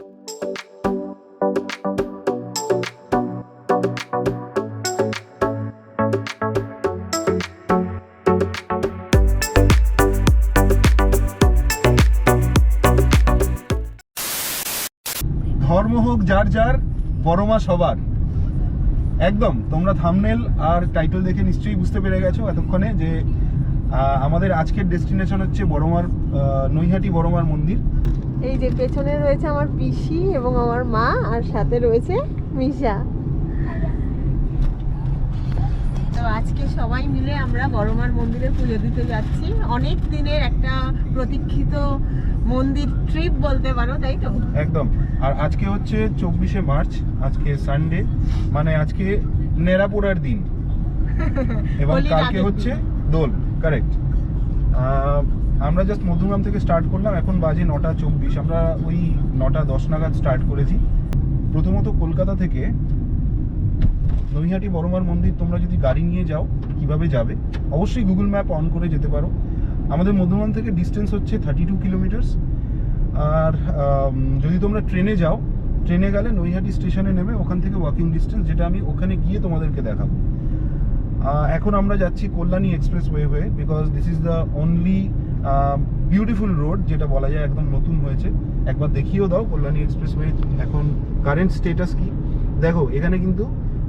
ধর্ম হোক যার যার বড় মা সবার। একদম, তোমরা থামনেল আর টাইটেল দেখে নিশ্চয়ই বুঝতে পেরে গেছো এতক্ষণে যে আমাদের আজকের ডেস্টিনেশন হচ্ছে বড়মার নৈহাটি বড়মার মন্দির। এই যে পেছনে রয়েছে আমার পিসি এবং আমার মা আর সাথে রয়েছে মিশা। তো আজকে সবাই মিলে আমরা বড়মার মন্দিরে পুজো দিতে যাচ্ছি। অনেক দিনের একটা প্রতীক্ষিত মন্দির ট্রিপ বলতে পারো তাই তো? একদম। আর আজকে হচ্ছে চব্বিশে মার্চ আজকে সানডে মানে আজকে নেড়াপোড়ার দিন। এবং কালকে হচ্ছে দোল কারেক্ট আমরা জাস্ট মধুগ্রাম থেকে স্টার্ট করলাম, এখন বাজে নটা চব্বিশ। আমরা ওই নটা দশ নাগাদ স্টার্ট করেছি। প্রথমত কলকাতা থেকে নৈহাটি বড়মার মন্দির, তোমরা যদি গাড়ি নিয়ে যাও, কীভাবে যাবে? অবশ্যই গুগল ম্যাপ অন করে যেতে পারো। আমাদের মধুবন থেকে ডিস্টেন্স হচ্ছে থার্টি টু কিলোমিটার্স আর যদি তোমরা ট্রেনে যাও, ট্রেনে গেলে নৈহাটি স্টেশনে নেমে ওখান থেকে ওয়াকিং ডিস্টেন্স যেটা আমি ওখানে গিয়ে তোমাদেরকে দেখাবো। এখন আমরা যাচ্ছি কল্যাণী এক্সপ্রেস ওয়ে হয়ে because this is the only beautiful road যেটা বলা যায় একদম নতুন হয়েছে। একবার দেখিয়েও দাও কল্যাণী এক্সপ্রেস ওয়ে, এখন কারেন্ট স্টেটাস কি। দেখো, এখানে কিন্তু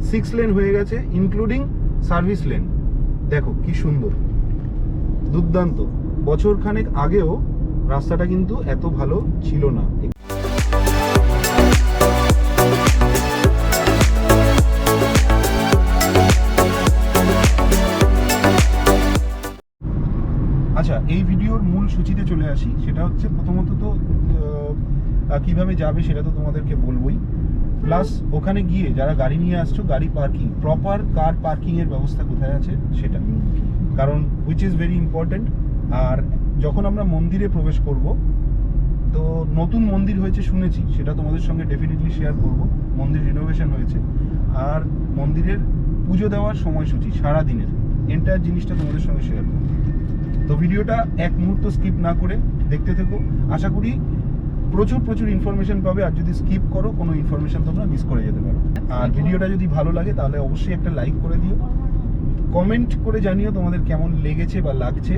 সিক্স লেন হয়ে গেছে ইনক্লুডিং সার্ভিস লেন দেখো, কি সুন্দর। দুর্দান্ত। বছর খানেক আগেও রাস্তাটা কিন্তু এত ভালো ছিল না। মূল সূচিতে চলে আসি, সেটা হচ্ছে প্রথমত তো কীভাবে যাবে সেটা তো তোমাদেরকে বলবোই। প্লাস ওখানে গিয়ে যারা গাড়ি নিয়ে আসছো, গাড়ি পার্কিং প্রপার কার পার্কিং এর ব্যবস্থা কোথায় আছে সেটা। কারণ হুইচ ইজ ভেরি ইম্পর্টেন্ট আর যখন আমরা মন্দিরে প্রবেশ করব, তো নতুন মন্দির হয়েছে শুনেছি, সেটা তোমাদের সঙ্গে ডেফিনেটলি শেয়ার করব, মন্দির রিনোভেশন হয়েছে। আর মন্দিরের পুজো দেওয়ার সময়সূচি সারা দিনের এন্টায়ার জিনিসটা তোমাদের সঙ্গে শেয়ার করব। তো ভিডিওটা এক মুহূর্ত স্কিপ না করে দেখতে থেকো। আশা করি প্রচুর প্রচুর ইনফরমেশন পাবে আর যদি স্কিপ করো কোনো ইনফরমেশন তোমরা মিস করে যেতে পারো। আর ভিডিওটা যদি ভালো লাগে তাহলে অবশ্যই একটা লাইক করে দিও। কমেন্ট করে জানিও তোমাদের কেমন লেগেছে বা লাগছে।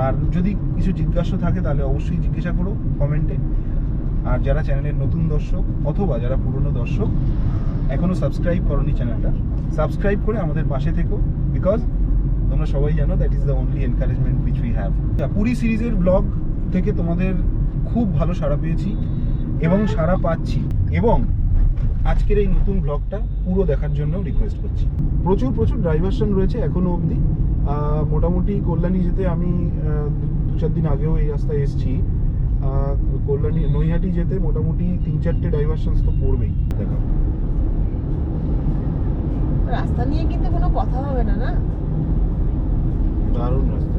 আর যদি কিছু জিজ্ঞাসা থাকে তাহলে অবশ্যই জিজ্ঞাসা করো কমেন্টে আর যারা চ্যানেলের নতুন দর্শক অথবা যারা পুরনো দর্শক এখনও সাবস্ক্রাইব করনি চ্যানেলটা সাবস্ক্রাইব করে আমাদের পাশে থেকো। বিকজ তোমরা সবাই জানো that is the only encouragement which we have Puri সিরিজের ব্লগ থেকে তোমাদের খুব ভালো সাড়া পেয়েছি এবং সাড়া পাচ্ছি এবং আজকের এই নতুন ব্লগটা পুরো দেখার জন্য রিকোয়েস্ট করছি। প্রচুর প্রচুর ডাইভারশন রয়েছে এখনও অবধি। মোটামুটি কল্যাণী যেতে আমি দু চার দিন আগেও এই রাস্তায় এসেছি। কল্যাণী, নৈহাটি যেতে মোটামুটি তিন চারটে ডাইভারশনস তো পড়বেই। দেখা রাস্তা নিয়ে কিন্তু কোনো কথা হবে না না? দারুণ রাস্তা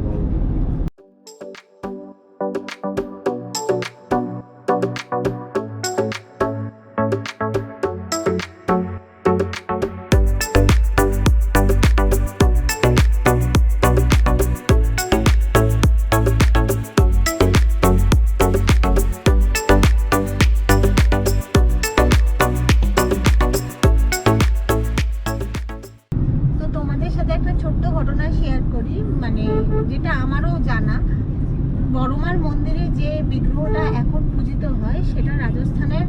মন্দিরে যে বিগ্রহটা এখন পূজিত হয়, সেটা রাজস্থানের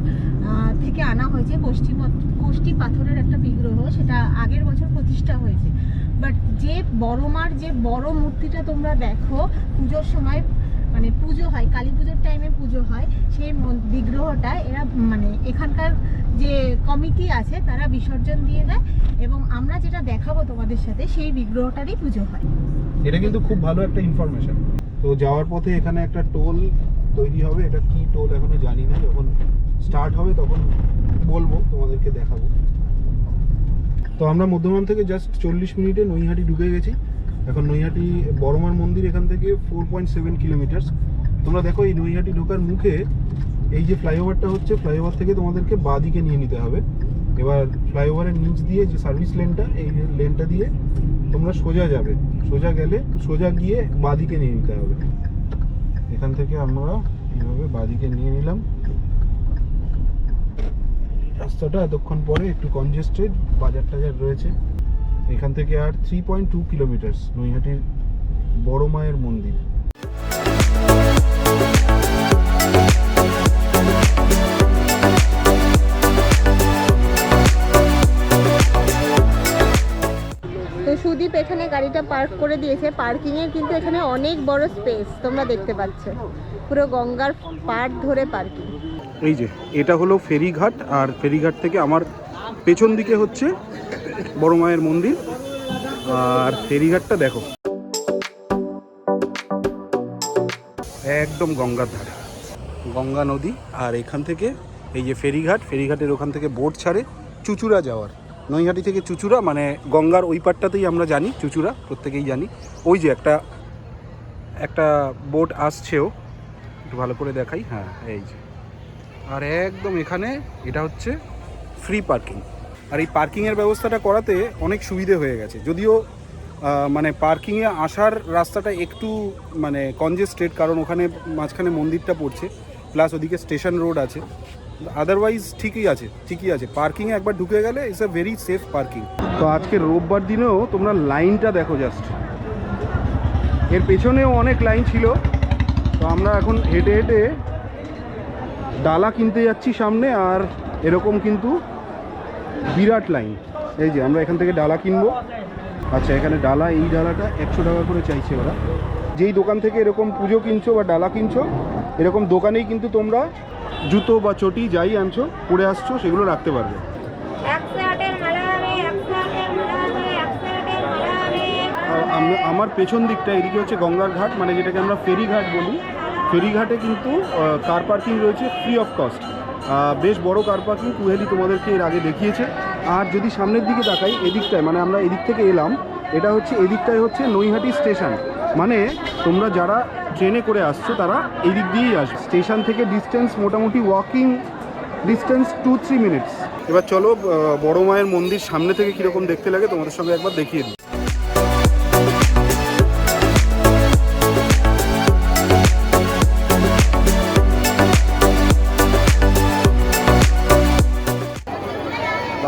থেকে আনা হয়েছে। কোষ্ঠী পত- কোষ্ঠী পাথরের একটা বিগ্রহ, সেটা আগের বছর প্রতিষ্ঠা হয়েছে। বাট যে বড়মার যে বড় মূর্তিটা তোমরা দেখো, পুজোর সময় মানে পুজো হয়, কালী পুজোর টাইমে পুজো হয়, সেই বিগ্রহটা এরা মানে এখানকার যে কমিটি আছে, তারা বিসর্জন দিয়ে দেয় এবং আমরা যেটা দেখাবো তোমাদের সাথে, সেই বিগ্রহটারই পুজো হয়। এটা কিন্তু খুব ভালো একটা ইনফরমেশন তো যাওয়ার পথে এখানে একটা টোল তৈরি হবে। এটা কি টোল এখনও জানি না। যখন স্টার্ট হবে তখন বলব, তোমাদেরকে দেখাবো। তো আমরা মধ্যমান থেকে জাস্ট চল্লিশ মিনিটে নৈহাটি ঢুকে গেছি। এখন নৈহাটি বড়মার মন্দির এখান থেকে ফোর পয়েন্ট সেভেন কিলোমিটার্স তোমরা দেখো, এই নৈহাটি ঢোকার মুখে এই যে ফ্লাইওভারটা হচ্ছে, ফ্লাইওভার থেকে তোমাদেরকে বাঁ দিকে নিয়ে নিতে হবে। এবার ফ্লাইওভারের নিচ দিয়ে যে সার্ভিস লেনটা এই লেনটা দিয়ে তোমরা সোজা যাবে। সোজা গেলে সোজা গিয়ে বাদিকে নিয়ে নিতে হবে। এখান থেকে আমরা এইভাবে বাদিকে নিয়ে নিলাম। রাস্তাটা এতক্ষণ পরে একটু কনজেস্টেড বাজার টাজার রয়েছে। এখান থেকে আর থ্রি পয়েন্ট টু কিলোমিটার্স নৈহাটির বড় মায়ের মন্দির। গাড়িটা পার্ক করে দিয়েছে। পার্কিং এর কিন্তু এখানে অনেক বড় স্পেস তোমরা দেখতে পাচ্ছ। পুরো গঙ্গার পাড় ধরে পার্কিং এই যে, এটা হলো ফেরিঘাট, আর ফেরিঘাট থেকে আমার পেছন দিকে হচ্ছে বড় মায়ের মন্দির। আর ফেরিঘাটটা দেখো। একদম গঙ্গার ধারে। গঙ্গা নদী, আর এখান থেকে এই যে ফেরিঘাট, ফেরিঘাটের ওখান থেকে বোট ছাড়ে চুচুড়া যাওয়ার। নৈহাটি থেকে চুচুড়া মানে গঙ্গার ওই পাটটাতেই আমরা জানি, চুচুড়া, প্রত্যেকেই জানি। ওই যে একটা একটা বোট আসছেও একটু ভালো করে দেখাই। হ্যাঁ এই যে। আর একদম এখানে এটা হচ্ছে ফ্রি পার্কিং আর এই পার্কিংয়ের ব্যবস্থাটা করাতে অনেক সুবিধে হয়ে গেছে। যদিও মানে পার্কিংয়ে আসার রাস্তাটা একটু মানে কনজেস্টেড কারণ ওখানে মাঝখানে মন্দিরটা পড়ছে প্লাস ওদিকে স্টেশন রোড আছে। আদারওয়াইজ ঠিকই আছে ঠিকই আছে। পার্কিংয়ে একবার ঢুকে গেলে it's a very safe parking তো আজকে রোববার দিনেও তোমরা লাইনটা দেখো জাস্ট এর পেছনেও অনেক লাইন ছিল। তো আমরা এখন হেঁটে হেঁটে ডালা কিনতে যাচ্ছি সামনে আর এরকম কিন্তু বিরাট লাইন এই যে, আমরা এখান থেকে ডালা কিনবো। আচ্ছা এখানে ডালা, এই ডালাটা একশো টাকা করে চাইছে ওরা। যেই দোকান থেকে এরকম পুজো কিনছো বা ডালা কিনছো, এরকম দোকানেই কিন্তু তোমরা জুতো বা চটি যাই আনছো পরে আসছো সেগুলো রাখতে পারবে। আমার পেছন দিকটা এদিকে হচ্ছে গঙ্গার ঘাট মানে যেটাকে আমরা ফেরিঘাট বলি। ফেরিঘাটে কিন্তু কার পার্কিং রয়েছে ফ্রি অফ কস্ট বেশ বড় কার পার্কিং কুহেলি তোমাদেরকে এর আগে দেখিয়েছে। আর যদি সামনের দিকে তাকাই এদিকটায় মানে আমরা এদিক থেকে এলাম এটা হচ্ছে এদিকটায় হচ্ছে নৈহাটি স্টেশন। মানে তোমরা যারা ট্রেনে করে আসছো, তারা এই দিক দিয়েই আসবে। স্টেশন থেকে ডিস্টেন্স মোটামুটি walking distance two three minutes এবার চলো বড় মায়ের মন্দির সামনে থেকে কীরকম দেখতে লাগে, তোমাদের সঙ্গে একবার দেখিয়ে দিই।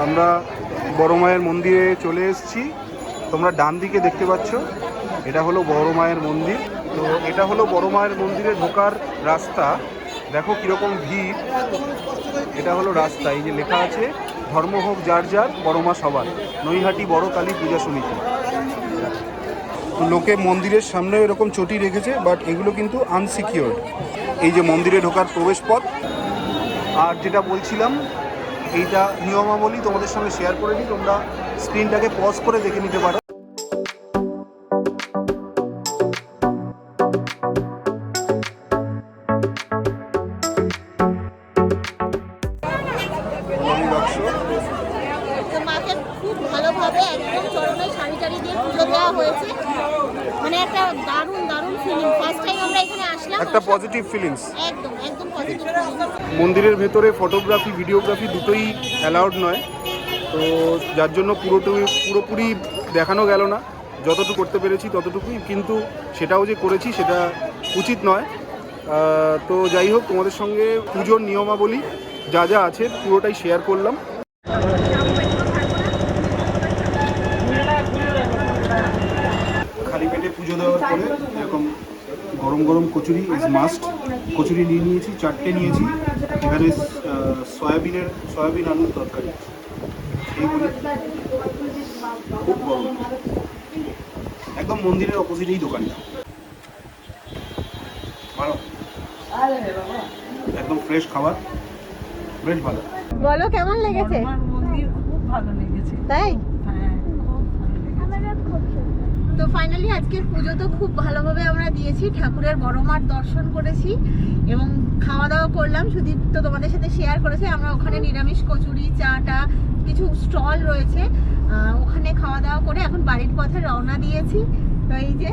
আমরা বড় মায়ের মন্দিরে চলে এসেছি। তোমরা ডান দিকে দেখতে পাচ্ছ। এটা হলো বড় মায়ের মন্দির। তো এটা হলো বড় মায়ের মন্দিরে ঢোকার রাস্তা। দেখো কীরকম ভিড়। এটা হলো রাস্তা, এই যে লেখা আছে, ধর্ম হোক যার যার, বড় মা সবার। নৈহাটি, বড় কালী পূজা সমিতি। তো লোকে মন্দিরের সামনে এরকম চটি রেখেছে, বাট এগুলো কিন্তু আনসিকিওর্ড এই যে মন্দিরে ঢোকার প্রবেশ পথ আর যেটা বলছিলাম, এইটা নিয়মাবলী তোমাদের সঙ্গে শেয়ার করে দিই তোমরা স্ক্রিনটাকে পজ করে দেখে নিতে পারো। শাড়ি পুজো দেওয়া হয়েছে। মানে একটা দারুণ দারুণ ফিলিং ফার্স্ট টাইম আমরা এখানে আসলাম একটা পজিটিভ ফিলিংস একদম একদম পজিটিভ মন্দিরের ভেতরে ফটোগ্রাফি ভিডিওগ্রাফি দুটোই অ্যালাউড নয়। তো যার জন্য পুরোটুকু পুরোপুরি দেখানো গেল না। যতটুকু করতে পেরেছি ততটুকুই। কিন্তু সেটাও যে করেছি সেটা উচিত নয়। তো যাই হোক তোমাদের সঙ্গে পুজোর নিয়মাবলী যা যা আছে পুরোটাই শেয়ার করলাম খালি পেটে পুজো দেওয়ার পরে এরকম গরম কচুরি ইজ মাস্ট কচুরি নিয়ে নিয়েছি চারটে নিয়েছি। এখানে সয়াবিনের সয়াবিন আলুর তরকারি। এইগুলি খুব গরম। একদম মন্দিরের অপোজিটেই দোকানটা। ভালো। একদম ফ্রেশ খাবার। বেশ ভালো। বলো কেমন লেগেছে? মন্দির খুব ভালো লেগেছে। তাই হ্যাঁ খুব ভালো লেগেছে তো ফাইনালি আজকের পুজো তো খুব ভালোভাবে আমরা দিয়েছি। ঠাকুরের বড় মার দর্শন করেছি এবং খাওয়া দাওয়া করলাম। সুদীপ তো তোমাদের সাথে শেয়ার করেছে। আমরা ওখানে নিরামিষ কচুরি, চাটা, কিছু স্টল রয়েছে। ওখানে খাওয়া দাওয়া করে এখন বাড়ির পথে রওনা দিয়েছি। তো এই যে।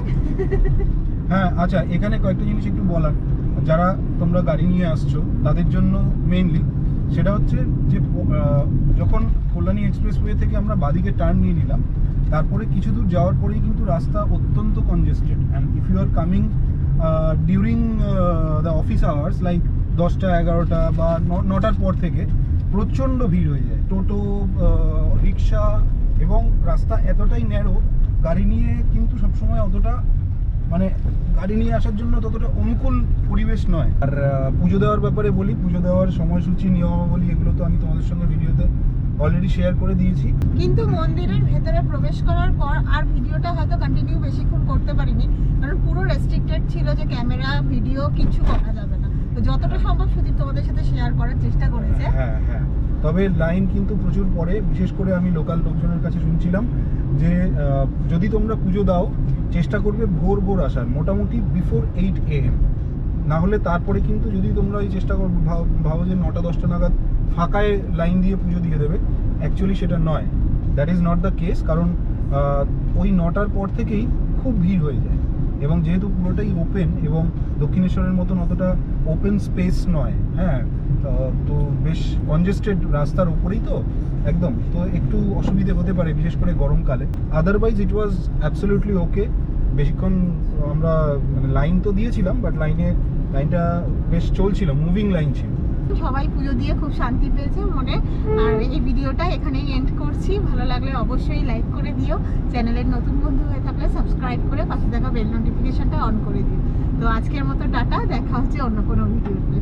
হ্যাঁ আচ্ছা এখানে কয়েকটা জিনিস একটু বলার। যারা তোমরা গাড়ি নিয়ে আসছো, তাদের জন্য মেইনলি সেটা হচ্ছে যে যখন কল্যাণী এক্সপ্রেসওয়ে থেকে আমরা বাদিকে টার্ন নিয়ে নিলাম তারপরে কিছু দূর যাওয়ার পরেই কিন্তু রাস্তা অত্যন্ত congested and if you are coming during the office hours like দশটা, এগারোটা বা নটার পর থেকে প্রচণ্ড ভিড় হয়ে যায়। টোটো রিক্সা এবং রাস্তা এতটাই ন্যারো গাড়ি নিয়ে কিন্তু সবসময় অতটা মানে গাড়ি নিয়ে আসার জন্য ততটা অনুকূল পরিবেশ নয়। আর পুজো দেওয়ার ব্যাপারে বলি, পুজো দেওয়ার সময়সূচি, নিয়মাবলী, এগুলো তো আমি তোমাদের সঙ্গে ভিডিওতে অলরেডি শেয়ার করে দিয়েছি। কিন্তু মন্দিরের ভেতরে প্রবেশ করার পর আর ভিডিওটা হয়তো কন্টিনিউ বেশিক্ষণ করতে পারিনি। কারণ পুরো রেস্ট্রিক্টেড ছিল যে ক্যামেরা ভিডিও কিছু করা যাবে না। তো যতটা সম্ভব সুদীপ তোমাদের সাথে শেয়ার করার চেষ্টা করেছে। হ্যাঁ হ্যাঁ তবে লাইন কিন্তু প্রচুর পরে বিশেষ করে আমি লোকাল লোকজনের কাছে শুনছিলাম যে যদি তোমরা পুজো দাও চেষ্টা করবে ভোর ভোর আসার মোটামুটি বিফোর এইট এ এম না হলে তারপরে কিন্তু যদি তোমরা এই চেষ্টা করো ভাবো যে নটা দশটা নাগাদ ফাঁকায় লাইন দিয়ে পুজো দিয়ে দেবে। অ্যাকচুয়ালি সেটা নয়। That is not the case কারণ ওই নটার পর থেকেই খুব ভিড় হয়ে যায়। এবং যেহেতু পুরোটাই ওপেন এবং দক্ষিণেশ্বরের মতন অতটা ওপেন স্পেস নয় হ্যাঁ তো বেশ কনজেস্টেড রাস্তার উপরেই তো, একদম। তো একটু অসুবিধে হতে পারে, বিশেষ করে গরমকালে। আদারওয়াইজ ইট ওয়াজ অ্যাবসলিউটলি ওকে বেশিক্ষণ আমরা মানে লাইন তো দিয়েছিলাম বাট লাইনে লাইনটা বেশ চলছিল মুভিং লাইন ছিল। সবাই পুজো দিয়ে খুব শান্তি পেয়েছে মনে। আর এই ভিডিওটা এখানেই এন্ড করছি। ভালো লাগলে অবশ্যই লাইক করে দিও। চ্যানেলের নতুন বন্ধু হয়ে থাকলে সাবস্ক্রাইব করে পাশে থাকা বেল নোটিফিকেশনটা অন করে দিও। তো আজকের মতো টাটা দেখা হচ্ছে অন্য কোনো ভিডিওতে